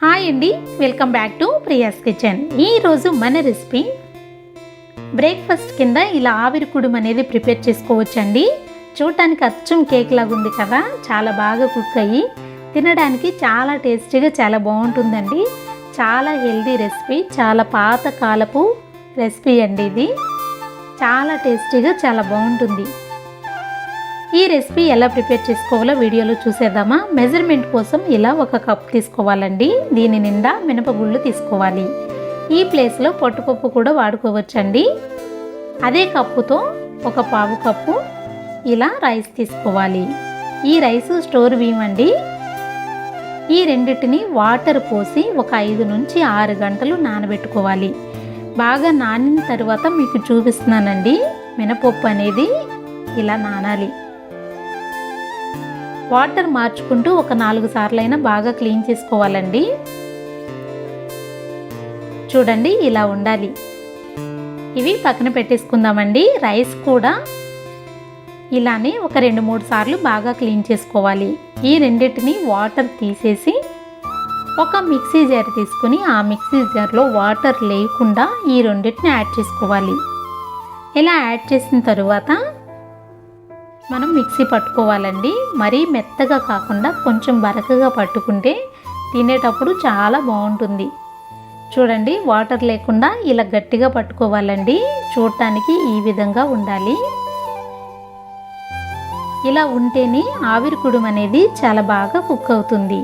Hi అండి welcome back to Priya's kitchen ఈరోజు మన రెసిపీ బ్రేక్ఫాస్ట్ కింద ఇలా ఆవిరి కుడుము అనేది ప్రిపేర్ చేసుకోవచ్చండి. చూడటానికి అచ్చం కేక్ లాగా ఉంది కదా? చాలా బాగా కుక్ అయ్యి తినడానికి చాలా టేస్టీగా చాలా బాగుంటుందండి. చాలా హెల్దీ రెసిపీ చాలా పాత కాలపు రెసిపీ అండి ఇది. చాలా టేస్టీగా చాలా బాగుంటుంది. ఈ రెసిపీ ఎలా ప్రిపేర్ చేసుకోవాలో వీడియోలో చూసేద్దామా? మెజర్మెంట్ కోసం ఇలా ఒక కప్ తీసుకోవాలండి. దీని నిండా మినపగుళ్ళు తీసుకోవాలి. ఈ ప్లేస్లో పొట్టుపప్పు కూడా వాడుకోవచ్చండి. అదే కప్పుతో ఒక పావు కప్పు ఇలా రైస్ తీసుకోవాలి. ఈ రైస్ స్టోర్ బియ్యమండి ఈ రెండింటిని వాటర్ పోసి ఒక ఐదు నుంచి ఆరు గంటలు నానబెట్టుకోవాలి. బాగా నానిన తర్వాత మీకు చూపిస్తున్నానండి. మినపప్పు అనేది ఇలా నానాలి. వాటర్ మార్చుకుంటూ ఒక నాలుగు సార్లైనా బాగా క్లీన్ చేసుకోవాలండి. చూడండి ఇలా ఉండాలి. ఇవి పక్కన పెట్టేసుకుందామండి. రైస్ కూడా ఇలానే ఒక రెండు మూడు సార్లు బాగా క్లీన్ చేసుకోవాలి. ఈ రెండింటిని వాటర్ తీసేసి ఒక మిక్సీ జార్ తీసుకుని ఆ మిక్సీ జార్లో వాటర్ లేకుండా ఈ రెండింటిని యాడ్ చేసుకోవాలి. ఇలా యాడ్ చేసిన తరువాత మనం మిక్సీ పట్టుకోవాలండి. మరీ మెత్తగా కాకుండా కొంచెం బరకగా పట్టుకుంటే తినేటప్పుడు చాలా బాగుంటుంది. చూడండి వాటర్ లేకుండా ఇలా గట్టిగా పట్టుకోవాలండి. చూడటానికి ఈ విధంగా ఉండాలి. ఇలా ఉంటేనే ఆవిరి కుడుము అనేది చాలా బాగా కుక్ అవుతుంది.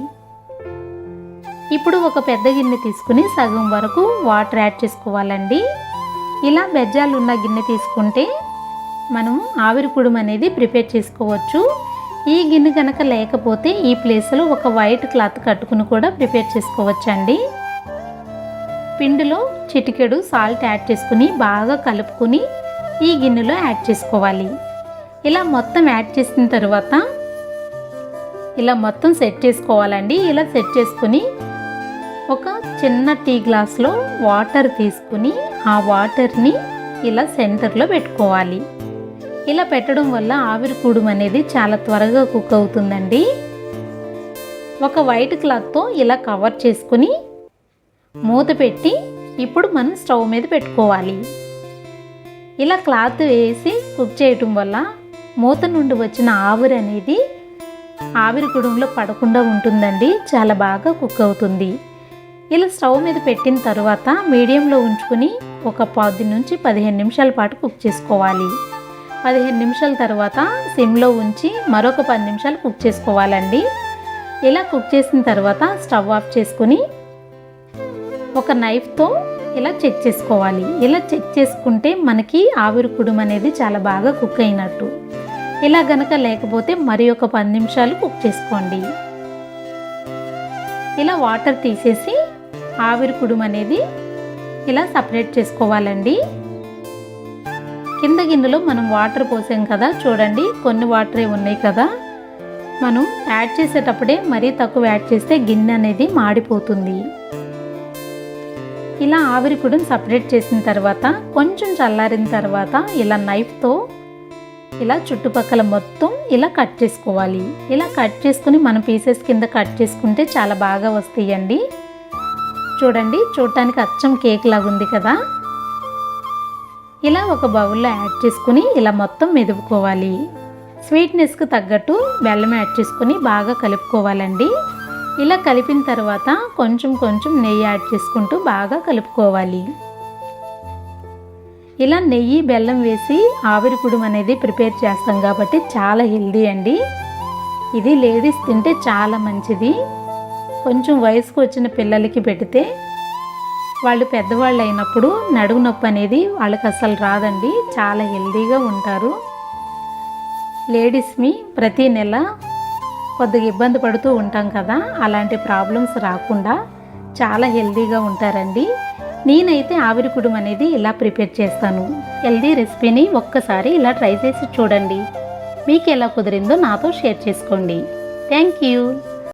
ఇప్పుడు ఒక పెద్ద గిన్నె తీసుకుని సగం వరకు వాటర్ యాడ్ చేసుకోవాలండి. ఇలా బెజ్జాలు ఉన్న గిన్నె తీసుకుంటే మనం ఆవిరి అనేది ప్రిపేర్ చేసుకోవచ్చు. ఈ గిన్నె కనుక లేకపోతే ఈ ప్లేస్లో ఒక వైట్ క్లాత్ కట్టుకుని కూడా ప్రిపేర్ చేసుకోవచ్చండి. పిండిలో చిటికెడు సాల్ట్ యాడ్ చేసుకుని బాగా కలుపుకుని ఈ గిన్నెలో యాడ్ చేసుకోవాలి. ఇలా మొత్తం యాడ్ చేసిన తర్వాత ఇలా మొత్తం సెట్ చేసుకోవాలండి. ఇలా సెట్ చేసుకుని ఒక చిన్న టీ గ్లాస్లో వాటర్ తీసుకుని ఆ వాటర్ని ఇలా సెంటర్లో పెట్టుకోవాలి. ఇలా పెట్టడం వల్ల ఆవిరి కూడుము అనేది చాలా త్వరగా కుక్ అవుతుందండి. ఒక వైట్ క్లాత్తో ఇలా కవర్ చేసుకుని మూత పెట్టి ఇప్పుడు మనం స్టవ్ మీద పెట్టుకోవాలి. ఇలా క్లాత్ వేసి కుక్ చేయటం వల్ల మూత నుండి వచ్చిన ఆవిరి అనేది ఆవిరి కుడుంలో పడకుండా ఉంటుందండి. చాలా బాగా కుక్ అవుతుంది. ఇలా స్టవ్ మీద పెట్టిన తర్వాత మీడియంలో ఉంచుకుని ఒక పది నుంచి పదిహేను నిమిషాల పాటు కుక్ చేసుకోవాలి. పదిహేను నిమిషాల తర్వాత సిమ్లో ఉంచి మరొక పది నిమిషాలు కుక్ చేసుకోవాలండి. ఇలా కుక్ చేసిన తర్వాత స్టవ్ ఆఫ్ చేసుకుని ఒక నైఫ్తో ఇలా చెక్ చేసుకోవాలి. ఇలా చెక్ చేసుకుంటే మనకి ఆవిరి కుడుము అనేది చాలా బాగా కుక్ అయినట్టు. ఇలా గనక లేకపోతే మరి ఒక పది నిమిషాలు కుక్ చేసుకోండి. ఇలా వాటర్ తీసేసి ఆవిరి కుడుము అనేది ఇలా సపరేట్ చేసుకోవాలండి. కింద గిన్నెలో మనం వాటర్ పోసాం కదా చూడండి. కొన్ని వాటరే ఉన్నాయి కదా. మనం యాడ్ చేసేటప్పుడే మరీ తక్కువ యాడ్ చేస్తే గిన్నె అనేది మాడిపోతుంది. ఇలా ఆవిరి కూడా సపరేట్ చేసిన తర్వాత కొంచెం చల్లారిన తర్వాత ఇలా నైఫ్తో ఇలా చుట్టుపక్కల మొత్తం ఇలా కట్ చేసుకోవాలి. ఇలా కట్ చేసుకుని మన పీసెస్ కింద కట్ చేసుకుంటే చాలా బాగా వస్తాయండి. చూడండి చూడటానికి అచ్చం కేక్ లాగా ఉంది కదా. ఇలా ఒక బౌల్లో యాడ్ చేసుకుని ఇలా మొత్తం మెదుపుకోవాలి. స్వీట్నెస్కి తగ్గట్టు బెల్లం యాడ్ చేసుకుని బాగా కలుపుకోవాలండి. ఇలా కలిపిన తర్వాత కొంచెం కొంచెం నెయ్యి యాడ్ చేసుకుంటూ బాగా కలుపుకోవాలి. ఇలా నెయ్యి బెల్లం వేసి ఆవిరి అనేది ప్రిపేర్ చేస్తాం కాబట్టి చాలా హెల్దీ అండి. ఇది లేడీస్ తింటే చాలా మంచిది. కొంచెం వయసుకు వచ్చిన పిల్లలకి పెడితే వాళ్ళు పెద్దవాళ్ళు అయినప్పుడు నడుము నొప్పి అనేది వాళ్ళకి అసలు రాదండి. చాలా హెల్దీగా ఉంటారు. లేడీస్మి ప్రతి నెల కొద్దిగా ఇబ్బంది పడుతూ ఉంటాం కదా అలాంటి ప్రాబ్లమ్స్ రాకుండా చాలా హెల్దీగా ఉంటారండి. నేనైతే ఆవిరి అనేది ఇలా ప్రిపేర్ చేస్తాను. హెల్దీ రెసిపీని ఒక్కసారి ఇలా ట్రై చేసి చూడండి. మీకు ఎలా కుదిరిందో నాతో షేర్ చేసుకోండి. Thank you.